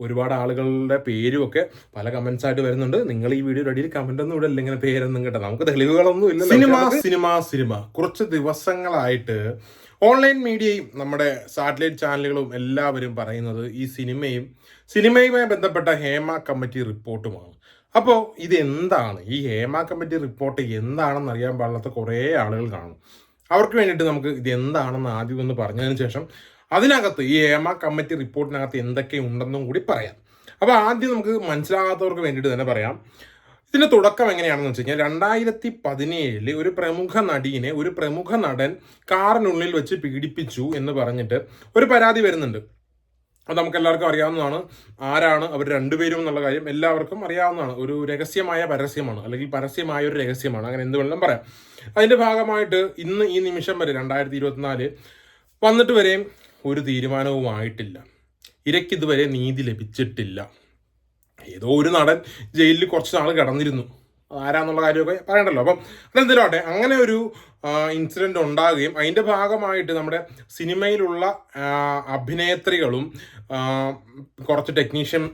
ഒരുപാട് ആളുകളുടെ പേരും ഒക്കെ പല കമന്റ്സ് ആയിട്ട് വരുന്നുണ്ട്. നിങ്ങൾ ഈ വീഡിയോ അടിയിൽ കമന്റ് ഒന്നും ഇവിടെ ഇങ്ങനെ പേരൊന്നും കേട്ടോ. നമുക്ക് തെളിവുകളൊന്നും ഇല്ല സിനിമ സിനിമ സിനിമ. കുറച്ച് ദിവസങ്ങളായിട്ട് ഓൺലൈൻ മീഡിയയും നമ്മുടെ സാറ്റലൈറ്റ് ചാനലുകളും എല്ലാവരും പറയുന്നത് ഈ സിനിമയും സിനിമയുമായി ബന്ധപ്പെട്ട ഹേമ കമ്മിറ്റി റിപ്പോർട്ടുമാണ്. അപ്പോൾ ഇത് എന്താണ്? ഈ ഹേമ കമ്മിറ്റി റിപ്പോർട്ട് എന്താണെന്ന് അറിയാൻ പാടില്ലാത്ത കുറേ ആളുകൾ കാണും. അവർക്ക് വേണ്ടിയിട്ട് നമുക്ക് ഇത് എന്താണെന്ന് ആദ്യം ഒന്ന് പറഞ്ഞതിന് ശേഷം അതിനകത്ത് ഈ ഏമ കമ്മിറ്റി റിപ്പോർട്ടിനകത്ത് എന്തൊക്കെ ഉണ്ടെന്നും കൂടി പറയാം. അപ്പോൾ ആദ്യം നമുക്ക് മനസ്സിലാകാത്തവർക്ക് വേണ്ടിയിട്ട് തന്നെ പറയാം. ഇതിന്റെ തുടക്കം എങ്ങനെയാണെന്ന് വെച്ച് കഴിഞ്ഞാൽ രണ്ടായിരത്തി പതിനേഴിൽ ഒരു പ്രമുഖ നടീനെ ഒരു പ്രമുഖ നടൻ കാറിനുള്ളിൽ വെച്ച് പീഡിപ്പിച്ചു എന്ന് പറഞ്ഞിട്ട് ഒരു പരാതി വരുന്നുണ്ട്. അത് നമുക്ക് എല്ലാവർക്കും അറിയാവുന്നതാണ്. ആരാണ്? അവർ രണ്ടുപേരും എന്നുള്ള കാര്യം എല്ലാവർക്കും അറിയാവുന്നതാണ്. ഒരു രഹസ്യമായ പരസ്യമാണ്. അല്ലെങ്കിൽ പരസ്യമായ ഒരു രഹസ്യമാണ്. അങ്ങനെ എന്ത് വേണമെങ്കിലും പറയാം. അതിന്റെ ഭാഗമായിട്ട് ഇന്ന് ഈ നിമിഷം വരെ രണ്ടായിരത്തി ഇരുപത്തിനാല് വന്നിട്ട് വരെയും ഒരു തീരുമാനവുമായിട്ടില്ല. ഇരയ്ക്ക് ഇതുവരെ നീതി ലഭിച്ചിട്ടില്ല. ഏതോ ഒരു നടൻ ജയിലിൽ കുറച്ച് നാൾ കിടന്നിരുന്നു. ആരാന്നുള്ള കാര്യമൊക്കെ പറയണ്ടല്ലോ. അപ്പം അതെന്തെങ്കിലും ആട്ടെ അങ്ങനെ ഒരു ഇൻസിഡന്റ് ഉണ്ടാകുകയും അതിന്റെ ഭാഗമായിട്ട് നമ്മുടെ സിനിമയിലുള്ള അഭിനേത്രികളും കുറച്ച് ടെക്നീഷ്യൻ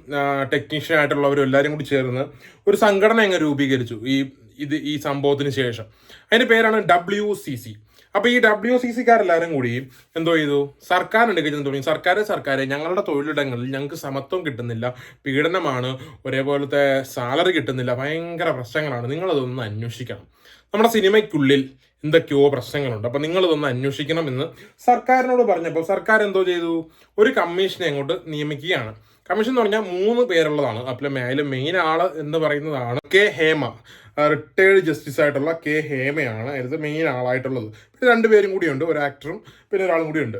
ടെക്നീഷ്യൻ ആയിട്ടുള്ളവരും എല്ലാവരും കൂടി ചേർന്ന് ഒരു സംഘടന അങ്ങ് രൂപീകരിച്ചു. ഈ ഇത് ഈ സംഭവത്തിന് ശേഷം. അതിന്റെ പേരാണ് ഡബ്ല്യു സി സി അപ്പൊ ഈ ഡബ്ല്യു സി സിക്കാരെല്ലാവരും കൂടി എന്തോ ചെയ്തു? സർക്കാർ നിന്ന് തുടങ്ങി. സർക്കാർ സർക്കാർ ഞങ്ങളുടെ തൊഴിലിടങ്ങളിൽ ഞങ്ങൾക്ക് സമത്വം കിട്ടുന്നില്ല പീഡനമാണ് ഒരേപോലത്തെ സാലറി കിട്ടുന്നില്ല ഭയങ്കര പ്രശ്നങ്ങളാണ്. നിങ്ങളതൊന്ന് അന്വേഷിക്കണം. നമ്മുടെ സിനിമയ്ക്കുള്ളിൽ എന്തൊക്കെയോ പ്രശ്നങ്ങളുണ്ട്. അപ്പൊ നിങ്ങളിതൊന്ന് അന്വേഷിക്കണം എന്ന് സർക്കാരിനോട് പറഞ്ഞപ്പോൾ സർക്കാർ എന്തോ ചെയ്തു? ഒരു കമ്മീഷനെ അങ്ങോട്ട് നിയമിക്കുകയാണ്. കമ്മീഷൻ എന്ന് പറഞ്ഞാൽ മൂന്ന് പേരുള്ളതാണ്. അപ്പോൾ അതിൽ മെയിൻ ആൾ എന്ന് പറയുന്നതാണ് കെ ഹേമ. റിട്ടയേർഡ് ജസ്റ്റിസ് ആയിട്ടുള്ള കെ ഹേമയാണ് അതിലത്തെ മെയിൻ ആളായിട്ടുള്ളത്. പിന്നെ രണ്ടുപേരും കൂടിയുണ്ട് ഒരു ആക്ടറും പിന്നെ ഒരാളും കൂടിയുണ്ട്.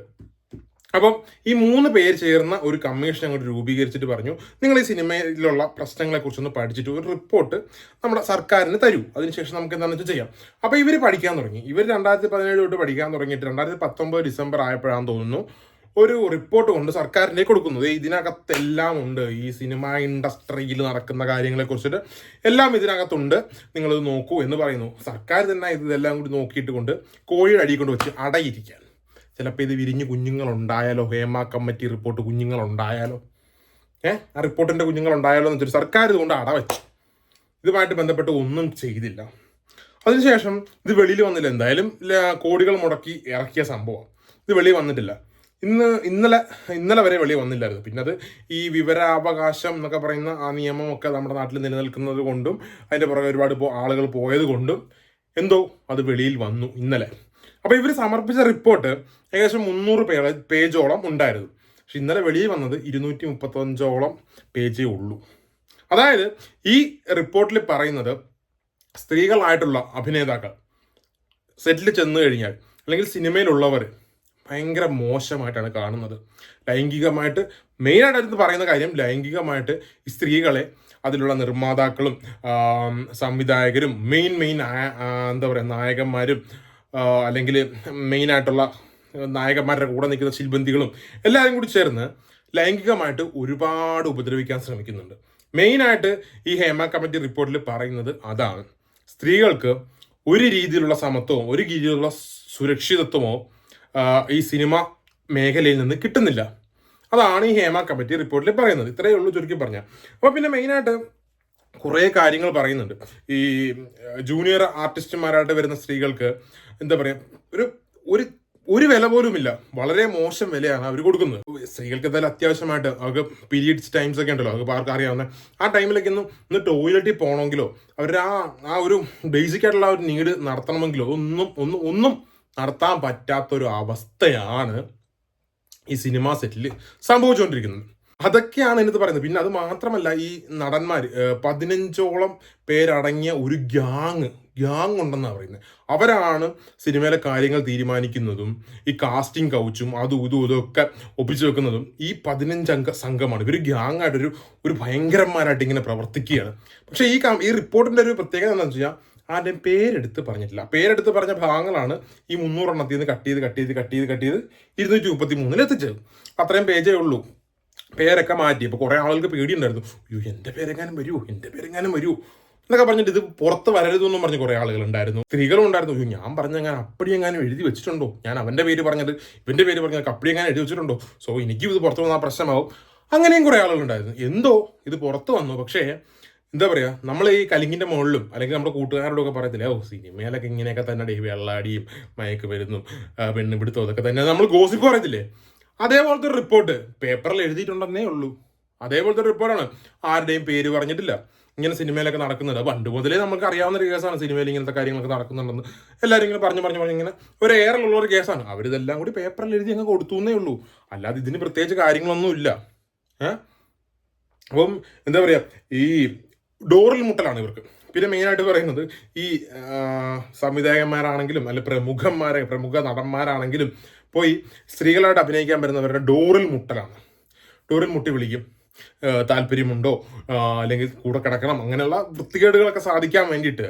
അപ്പം ഈ മൂന്ന് പേര് ചേർന്ന ഒരു കമ്മീഷൻ അങ്ങോട്ട് രൂപീകരിച്ചിട്ട് പറഞ്ഞു നിങ്ങൾ ഈ സിനിമയിലുള്ള പ്രശ്നങ്ങളെ കുറിച്ചൊന്ന് പഠിച്ചിട്ട് ഒരു റിപ്പോർട്ട് നമ്മുടെ സർക്കാരിന് തരൂ. അതിനുശേഷം നമുക്ക് എന്താണെന്ന് വെച്ചാൽ ചെയ്യാം. അപ്പോൾ ഇവർ പഠിക്കാൻ തുടങ്ങി. ഇവർ രണ്ടായിരത്തി പതിനേഴ് തൊട്ട് പഠിക്കാൻ തുടങ്ങിയിട്ട് രണ്ടായിരത്തി പത്തൊമ്പത് ഡിസംബർ ആയപ്പോഴാണെന്ന് തോന്നുന്നു ഒരു റിപ്പോർട്ട് കൊണ്ട് സർക്കാരിനെ കൊടുക്കുന്നത്. ഇതിനകത്തെല്ലാം ഉണ്ട്. ഈ സിനിമ ഇൻഡസ്ട്രിയിൽ നടക്കുന്ന കാര്യങ്ങളെ കുറിച്ചിട്ട് എല്ലാം ഇതിനകത്തുണ്ട്. നിങ്ങളിത് നോക്കൂ എന്ന് പറയുന്നു. സർക്കാർ തന്നെ ഇതെല്ലാം കൂടി നോക്കിയിട്ട് കൊണ്ട് കോഴിയുടെ അടി കൊണ്ട് വെച്ച് അടയിരിക്കാൻ ചിലപ്പോൾ ഇത് വിരിഞ്ഞ് കുഞ്ഞുങ്ങളുണ്ടായാലോ? ഹേമ കമ്മിറ്റി റിപ്പോർട്ട് കുഞ്ഞുങ്ങളുണ്ടായാലോ? ഏ? ആ റിപ്പോർട്ടിന്റെ കുഞ്ഞുങ്ങളുണ്ടായാലോ എന്ന് വെച്ചിട്ട് സർക്കാർ ഇതുകൊണ്ട് അട അടവച്ചു ഇതുമായിട്ട് ബന്ധപ്പെട്ട് ഒന്നും ചെയ്തില്ല. അതിനുശേഷം ഇത് വെളിയിൽ വന്നില്ല. എന്തായാലും കോടികൾ മുടക്കി ഇറക്കിയ സംഭവം. ഇത് വെളിയിൽ വന്നിട്ടില്ല. ഇന്ന് ഇന്നലെ ഇന്നലെ വരെ വെളി വന്നില്ലായിരുന്നു. പിന്നെ അത് ഈ വിവരാവകാശം എന്നൊക്കെ പറയുന്ന ആ നിയമമൊക്കെ നമ്മുടെ നാട്ടിൽ നിലനിൽക്കുന്നത് കൊണ്ടും അതിന്റെ പുറകെ ഒരുപാട് ആളുകൾ പോയത് കൊണ്ടും എന്തോ അത് വെളിയിൽ വന്നു ഇന്നലെ. അപ്പോൾ ഇവർ സമർപ്പിച്ച റിപ്പോർട്ട് ഏകദേശം മുന്നൂറ് പേ പേജോളം ഉണ്ടായിരുന്നു. പക്ഷെ ഇന്നലെ വെളിയിൽ വന്നത് ഇരുന്നൂറ്റി മുപ്പത്തഞ്ചോളം പേജേ ഉള്ളൂ. അതായത് ഈ റിപ്പോർട്ടിൽ പറയുന്നത് സ്ത്രീകളായിട്ടുള്ള അഭിനേതാക്കൾ സെറ്റിൽ ചെന്ന് കഴിഞ്ഞാൽ അല്ലെങ്കിൽ സിനിമയിലുള്ളവർ ഭയങ്കര മോശമായിട്ടാണ് കാണുന്നത്. ലൈംഗികമായിട്ട് മെയിനായിട്ട് അടുത്ത് പറയുന്ന കാര്യം ലൈംഗികമായിട്ട് സ്ത്രീകളെ അതിലുള്ള നിർമ്മാതാക്കളും സംവിധായകരും മെയിൻ മെയിൻ എന്താ പറയുക നായകന്മാരും അല്ലെങ്കിൽ മെയിനായിട്ടുള്ള നായകന്മാരുടെ കൂടെ നിൽക്കുന്ന ശിൽബന്ധികളും എല്ലാവരും കൂടി ചേർന്ന് ലൈംഗികമായിട്ട് ഒരുപാട് ഉപദ്രവിക്കാൻ ശ്രമിക്കുന്നുണ്ട്. മെയിനായിട്ട് ഈ ഹേമ കമ്മിറ്റി റിപ്പോർട്ടിൽ പറയുന്നത് അതാണ്. സ്ത്രീകൾക്ക് ഒരു രീതിയിലുള്ള സമത്വമോ ഒരു രീതിയിലുള്ള സുരക്ഷിതത്വമോ ഈ സിനിമ മേഖലയിൽ നിന്ന് കിട്ടുന്നില്ല. അതാണ് ഈ ഹേമ കമ്മിറ്റി റിപ്പോർട്ടിൽ പറയുന്നത്. ഇത്രയേ ഉള്ളൂ ചുരുക്കി പറഞ്ഞാൽ. അപ്പോൾ പിന്നെ മെയിനായിട്ട് കുറേ കാര്യങ്ങൾ പറയുന്നുണ്ട്. ഈ ജൂനിയർ ആർട്ടിസ്റ്റുമാരായിട്ട് വരുന്ന സ്ത്രീകൾക്ക് എന്താ പറയുക ഒരു ഒരു ഒരു വില പോലുമില്ല. വളരെ മോശം വിലയാണ് അവർ കൊടുക്കുന്നത്. സ്ത്രീകൾക്ക് എന്തായാലും അത്യാവശ്യമായിട്ട് അവർക്ക് പീരീഡ്സ് ടൈംസ് ഒക്കെ ഉണ്ടല്ലോ. അവർക്ക് ആർക്കും അറിയാവുന്ന ആ ടൈമിലൊക്കെ ഒന്ന് ഒന്ന് ടോയ്ലറ്റിൽ പോകണമെങ്കിലോ അവരുടെ ആ ആ ഒരു ബേസിക് ആയിട്ടുള്ള ആ ഒരു നീഡ് നടത്തണമെങ്കിലോ ഒന്നും ഒന്നും ഒന്നും നടത്താൻ പറ്റാത്തൊരു അവസ്ഥയാണ് ഈ സിനിമാ സെറ്റിൽ സംഭവിച്ചുകൊണ്ടിരിക്കുന്നത് അതൊക്കെയാണ് എനിക്ക് പറയുന്നത്. പിന്നെ അത് മാത്രമല്ല ഈ നടന്മാർ പതിനഞ്ചോളം പേരടങ്ങിയ ഒരു ഗ്യാങ് ഗ്യാങ് ഉണ്ടെന്നാണ് പറയുന്നത്. അവരാണ് സിനിമയിലെ കാര്യങ്ങൾ തീരുമാനിക്കുന്നതും ഈ കാസ്റ്റിംഗ് കൗച്ചും അതും ഇതും ഇതൊക്കെ ഒപ്പിച്ചു വെക്കുന്നതും ഈ പതിനഞ്ചംഗ സംഘമാണ്. ഇവർ ഗ്യാങ് ആയിട്ട് ഒരു ഭയങ്കരന്മാരായിട്ട് ഇങ്ങനെ പ്രവർത്തിക്കുകയാണ്. പക്ഷേ ഈ ഈ റിപ്പോർട്ടിന്റെ ഒരു പ്രത്യേകത എന്താണെന്ന് വെച്ചാൽ ആരുടെയും പേരെടുത്ത് പറഞ്ഞിട്ടില്ല. പേരെടുത്ത് പറഞ്ഞ ഭാഗങ്ങളാണ് ഈ മുന്നൂറെണ്ണത്തിൽ നിന്ന് കട്ട് ചെയ്ത് കട്ട് ചെയ്ത് കട്ട് ചെയ്ത് കട്ട് ചെയ്ത് ഇരുന്നൂറ്റി മുപ്പത്തി മൂന്നിൽ എത്തിച്ചത്. അത്രയും പേജേ ഉള്ളൂ. പേരൊക്കെ മാറ്റി. അപ്പോൾ കുറേ ആളുകൾക്ക് പേടിയുണ്ടായിരുന്നു. അയ്യോ എന്റെ പേരെങ്ങാനും വരുമോ എന്റെ പേരെങ്ങാനും വരുമോ എന്നൊക്കെ പറഞ്ഞിട്ട് ഇത് പുറത്ത് വരരുതെന്നും പറഞ്ഞ് കുറേ ആളുകൾ ഉണ്ടായിരുന്നു സ്ത്രീകളും ഉണ്ടായിരുന്നു. അയ്യോ ഞാൻ പറഞ്ഞെങ്ങനെ അപ്പടി എങ്ങാനും എഴുതി വെച്ചിട്ടുണ്ടോ? ഞാൻ അവന്റെ പേര് പറഞ്ഞത് ഇവന്റെ പേര് പറഞ്ഞത് അപ്പടി എങ്ങാനും എഴുതി വെച്ചിട്ടുണ്ടോ? സോ എനിക്കും ഇത് പുറത്ത് വന്നാൽ പ്രശ്നമാവും. അങ്ങനെയും ആളുകൾ ഉണ്ടായിരുന്നു എന്തോ ഇത് പുറത്ത് വന്നു. പക്ഷേ എന്താ പറയാ നമ്മൾ ഈ കലിങ്ങിന്റെ മുകളിലും അല്ലെങ്കിൽ നമ്മുടെ കൂട്ടുകാരോടൊക്കെ പറയത്തില്ലേ ഓ സിനിമയിലൊക്കെ ഇങ്ങനെയൊക്കെ തന്നെ ഈ വെള്ളാടിയും മയക്ക് വരുന്നു പെണ്ണ് പിടുത്തം അതൊക്കെ തന്നെ. നമ്മൾ ഗോസിപ്പ് പറയത്തില്ലേ? അതേപോലത്തെ ഒരു റിപ്പോർട്ട് പേപ്പറിൽ എഴുതിയിട്ടുണ്ടെന്നേ ഉള്ളൂ. അതേപോലത്തെ ഒരു റിപ്പോർട്ടാണ്. ആരുടെയും പേര് പറഞ്ഞിട്ടില്ല. ഇങ്ങനെ സിനിമയിലൊക്കെ നടക്കുന്നുണ്ട്. പണ്ട് മുതലേ നമുക്ക് അറിയാവുന്ന ഒരു കേസാണ്. സിനിമയിൽ ഇങ്ങനത്തെ കാര്യങ്ങളൊക്കെ നടക്കുന്നുണ്ടെന്ന് എല്ലാവരും ഇങ്ങനെ പറഞ്ഞു പറഞ്ഞു പറഞ്ഞു ഇങ്ങനെ ഒരു എയറിലുള്ള ഒരു കേസാണ്. അവരിതെല്ലാം കൂടി പേപ്പറിൽ എഴുതി അങ്ങ് കൊടുത്തു എന്നേ ഉള്ളൂ. അല്ലാതെ ഇതിന് പ്രത്യേകിച്ച് കാര്യങ്ങളൊന്നും ഇല്ല. ഏഹ് അപ്പം എന്താ പറയാ ഈ ഡോറിൽ മുട്ടലാണ് ഇവർക്ക്. പിന്നെ മെയിനായിട്ട് പറയുന്നത് ഈ സംവിധായകന്മാരാണെങ്കിലും അല്ലെ പ്രമുഖന്മാരെ പ്രമുഖ നടന്മാരാണെങ്കിലും പോയി സ്ത്രീകളായിട്ട് അഭിനയിക്കാൻ വരുന്നവരുടെ ഡോറിൽ മുട്ടലാണ്. ഡോറിൽ മുട്ടി വിളിക്കും. താല്പര്യമുണ്ടോ? അല്ലെങ്കിൽ കൂടെ കിടക്കണം. അങ്ങനെയുള്ള വൃത്തികേടുകളൊക്കെ സാധിക്കാൻ വേണ്ടിയിട്ട്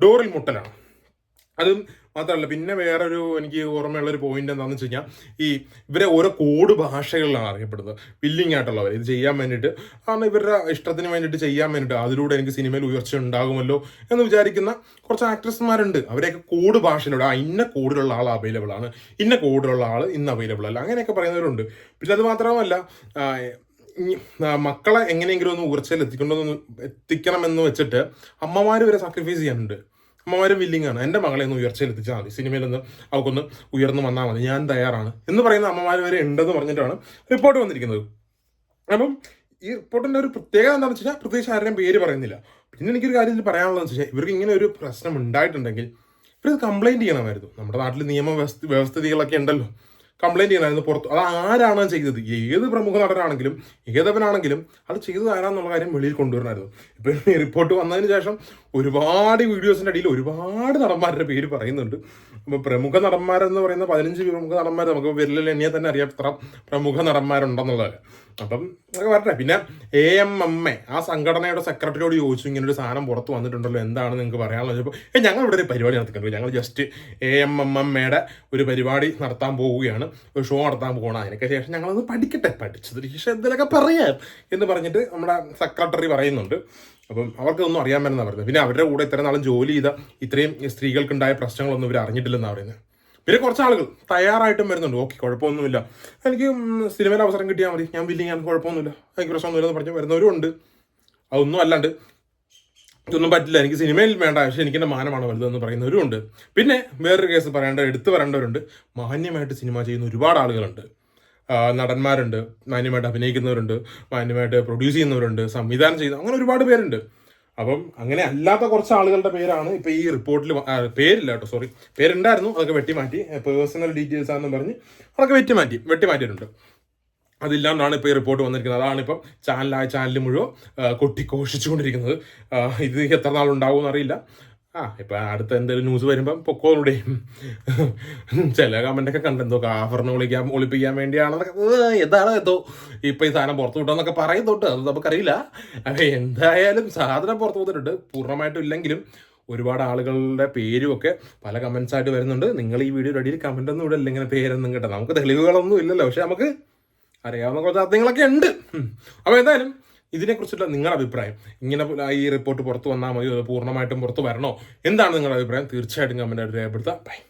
ഡോറിൽ മുട്ടലാണ്. അതും മാത്രമല്ല പിന്നെ വേറൊരു എനിക്ക് ഓർമ്മയുള്ള ഒരു പോയിന്റ് എന്താണെന്ന് വെച്ച് കഴിഞ്ഞാൽ ഈ ഇവരെ ഓരോ കോഡ് ഭാഷകളിലാണ് അറിയപ്പെടുന്നത്. വില്ലിങ് ആയിട്ടുള്ളവർ ഇത് ചെയ്യാൻ വേണ്ടിയിട്ട് കാരണം ഇവരുടെ ഇഷ്ടത്തിന് വേണ്ടിയിട്ട് ചെയ്യാൻ വേണ്ടിയിട്ട് അതിലൂടെ എനിക്ക് സിനിമയിൽ ഉയർച്ച ഉണ്ടാകുമല്ലോ എന്ന് വിചാരിക്കുന്ന കുറച്ച് ആക്ട്രസ്മാരുണ്ട് അവരെയൊക്കെ കോഡ് ഭാഷയിലൂടെ ആ ഇന്ന കോഡിലുള്ള ആൾ അവൈലബിൾ ആണ്. ഇന്ന കോഡിലുള്ള ആൾ ഇന്ന് അവൈലബിൾ അല്ല. അങ്ങനെയൊക്കെ പറയുന്നവരുണ്ട്. പിന്നെ അത് മാത്രമല്ല മക്കളെ എങ്ങനെയെങ്കിലും ഒന്ന് ഉയർച്ചയിൽ എത്തിക്കൊണ്ടെന്ന് എത്തിക്കണമെന്ന് വെച്ചിട്ട് അമ്മമാർ വരെ സാക്രിഫൈസ് ചെയ്യാനുണ്ട്. അമ്മമാരും വില്ലിങ് ആണ്. എന്റെ മകളെ ഒന്ന് ഉയർച്ചയിൽ എത്തിച്ചാൽ മതി സിനിമയിൽ നിന്ന് അവൾക്കൊന്ന് ഉയർന്നു വന്നാൽ മതി. ഞാൻ തയ്യാറാണ്. എന്ന് പറയുന്ന അമ്മമാർ വരെ ഉണ്ടെന്ന് പറഞ്ഞിട്ടാണ് റിപ്പോർട്ട് വന്നിരിക്കുന്നത്. അപ്പം ഈ റിപ്പോർട്ടിന്റെ ഒരു പ്രത്യേകത എന്താണെന്ന് വെച്ച് കഴിഞ്ഞാൽ പ്രത്യേകിച്ച് ആരുടെയും പേര് പറയുന്നില്ല. പിന്നെ എനിക്കൊരു കാര്യം ഇതിൽ പറയാനുള്ളതെന്ന് വെച്ചാൽ ഇവർക്ക് ഇങ്ങനെ ഒരു പ്രശ്നം ഉണ്ടായിട്ടുണ്ടെങ്കിൽ ഇവർ കംപ്ലൈന്റ് ചെയ്യണമായിരുന്നു. നമ്മുടെ നാട്ടിൽ നിയമ വ്യവസ്ഥ വ്യവസ്ഥിതികളൊക്കെ ഉണ്ടല്ലോ. കംപ്ലൈന്റ് ചെയ്യണമായിരുന്നു പുറത്ത്. അത് ആരാണ് ചെയ്തത്? ഏത് പ്രമുഖ നടനാണെങ്കിലും ഏതവനാണെങ്കിലും അത് ചെയ്തത് ആരാന്നുള്ള കാര്യം വെളിയിൽ കൊണ്ടുവരണമായിരുന്നു ഇപ്പം റിപ്പോർട്ട് വന്നതിന് ശേഷം ഒരുപാട് വീഡിയോസിന്റെ അടിയിൽ ഒരുപാട് നടന്മാരുടെ പേര് പറയുന്നുണ്ട്. അപ്പോൾ പ്രമുഖ നടന്മാരെന്ന് പറയുന്ന പതിനഞ്ച് പ്രമുഖ നടന്മാർ നമുക്ക് വിരലിൽ എണ്ണിയെ തന്നെ അറിയാം എത്ര പ്രമുഖ നടന്മാരുണ്ടെന്നുള്ളത്. അപ്പം അതൊക്കെ വരട്ടെ. പിന്നെ എ എം എം എ ആ സംഘടനയുടെ സെക്രട്ടറിയോട് ചോദിച്ചു ഇങ്ങനെ ഒരു സാധനം പുറത്ത് വന്നിട്ടുണ്ടല്ലോ എന്താണ് നിങ്ങൾക്ക് പറയാനുള്ളത്? ചോദിച്ചപ്പോൾ ഏ ഞങ്ങൾ ഇവിടെ ഒരു പരിപാടി നടത്തുന്നുണ്ട് ഞങ്ങൾ just A M M M എയുടെ ഒരു പരിപാടി നടത്താൻ പോവുകയാണ്. ഒരു ഷോ നടത്താൻ പോകണം അതിനൊക്കെ ശേഷം ഞങ്ങളൊന്ന് പഠിക്കട്ടെ. പഠിച്ചതിന് ശേഷം എന്തെങ്കിലുമൊക്കെ പറയാം എന്ന് പറഞ്ഞിട്ട് നമ്മുടെ സെക്രട്ടറി പറയുന്നുണ്ട്. അപ്പം അവർക്കൊന്നും അറിയാൻ പറ്റുന്ന പറയുന്നത്. പിന്നെ അവരുടെ കൂടെ ഇത്രയും നാളും ജോലി ചെയ്ത ഇത്രയും സ്ത്രീകൾക്കുണ്ടായ പ്രശ്നങ്ങളൊന്നും ഇവർ അറിഞ്ഞിട്ടില്ലെന്നാണ് പറയുന്നത്. പിന്നെ കുറച്ച് ആളുകൾ തയ്യാറായിട്ടും വരുന്നുണ്ട്. ഓക്കെ കുഴപ്പമൊന്നുമില്ല. എനിക്ക് സിനിമയിൽ അവസരം കിട്ടിയാൽ മതി. ഞാൻ വില്ലിങ്ങാൻ കുഴപ്പമൊന്നുമില്ല. എനിക്ക് പ്രശ്നമൊന്നുമില്ല എന്ന് പറഞ്ഞ് വരുന്നവരും ഉണ്ട്. അതൊന്നും അല്ലാണ്ട് ഇതൊന്നും പറ്റില്ല. എനിക്ക് സിനിമയിൽ വേണ്ട പക്ഷേ എനിക്ക് എന്റെ മാനമാണ് വലുതെന്ന് പറയുന്നവരും ഉണ്ട് പിന്നെ വേറൊരു കേസ് പറയേണ്ട എടുത്തു പറയേണ്ടവരുണ്ട്. മാന്യമായിട്ട് സിനിമ ചെയ്യുന്ന ഒരുപാട് ആളുകളുണ്ട്. നടന്മാരുണ്ട് മാന്യമായിട്ട് അഭിനയിക്കുന്നവരുണ്ട് മാന്യമായിട്ട് പ്രൊഡ്യൂസ് ചെയ്യുന്നവരുണ്ട് സംവിധാനം ചെയ്യുന്ന അങ്ങനെ ഒരുപാട് പേരുണ്ട്. അപ്പം അങ്ങനെ അല്ലാത്ത കുറച്ച് ആളുകളുടെ പേരാണ് ഇപ്പോൾ ഈ റിപ്പോർട്ടിൽ പേരില്ല കേട്ടോ സോറി പേരുണ്ടായിരുന്നു അതൊക്കെ വെട്ടിമാറ്റി. പേഴ്സണൽ ഡീറ്റെയിൽസ് ആണെന്ന് പറഞ്ഞ് അതൊക്കെ വെട്ടിമാറ്റി വെട്ടിമാറ്റിയിട്ടുണ്ട്. അതില്ലാണ്ടാണ് ഇപ്പോൾ ഈ റിപ്പോർട്ട് വന്നിരിക്കുന്നത്. അതാണ് ഇപ്പം ചാനലായ ചാനൽ മുഴുവൻ കൊട്ടിഘോഷിച്ചുകൊണ്ടിരിക്കുന്നത്. ഇത് എത്ര നാളുണ്ടാവും എന്നറിയില്ല ആ ഇപ്പം അടുത്ത എന്തെങ്കിലും ന്യൂസ് വരുമ്പം പൊക്കോളൂടെ. ചില കമന്റൊക്കെ കണ്ടെന്തോ കാഫറിനെ ഒളിക്കാൻ ഒളിപ്പിക്കാൻ വേണ്ടിയാണെന്നൊക്കെ. എന്താണ് എന്തോ ഇപ്പം ഈ സാധനം പുറത്തു വിട്ടോന്നൊക്കെ പറയുന്നുണ്ട്. അത് നമുക്കറിയില്ല. അപ്പം എന്തായാലും സാധനം പുറത്തു വിട്ടിട്ടുണ്ട് പൂർണമായിട്ടും ഇല്ലെങ്കിലും ഒരുപാട് ആളുകളുടെ പേരും ഒക്കെ പല കമൻസ് ആയിട്ട് വരുന്നുണ്ട്. നിങ്ങൾ ഈ വീഡിയോ അടിയിൽ കമന്റ് ഒന്നും ഇടല്ല ഇങ്ങനെ പേരൊന്നും കേട്ടോ. നമുക്ക് തെളിവുകളൊന്നും ഇല്ലല്ലോ. പക്ഷെ നമുക്ക് അറിയാവുന്ന കുറച്ച് അർത്ഥങ്ങളൊക്കെ ഉണ്ട്. അപ്പൊ അപ്പോൾ എന്തായാലും ഇതിനെക്കുറിച്ചുള്ള നിങ്ങളുടെ അഭിപ്രായം ഇങ്ങനെ ഈ റിപ്പോർട്ട് പുറത്ത് വന്നാൽ മതി പൂർണമായിട്ടും പുറത്ത് വരണോ? എന്താണ് നിങ്ങളുടെ അഭിപ്രായം? തീർച്ചയായിട്ടും കമന്റ് ആയിട്ട് രേഖപ്പെടുത്താം. ബൈ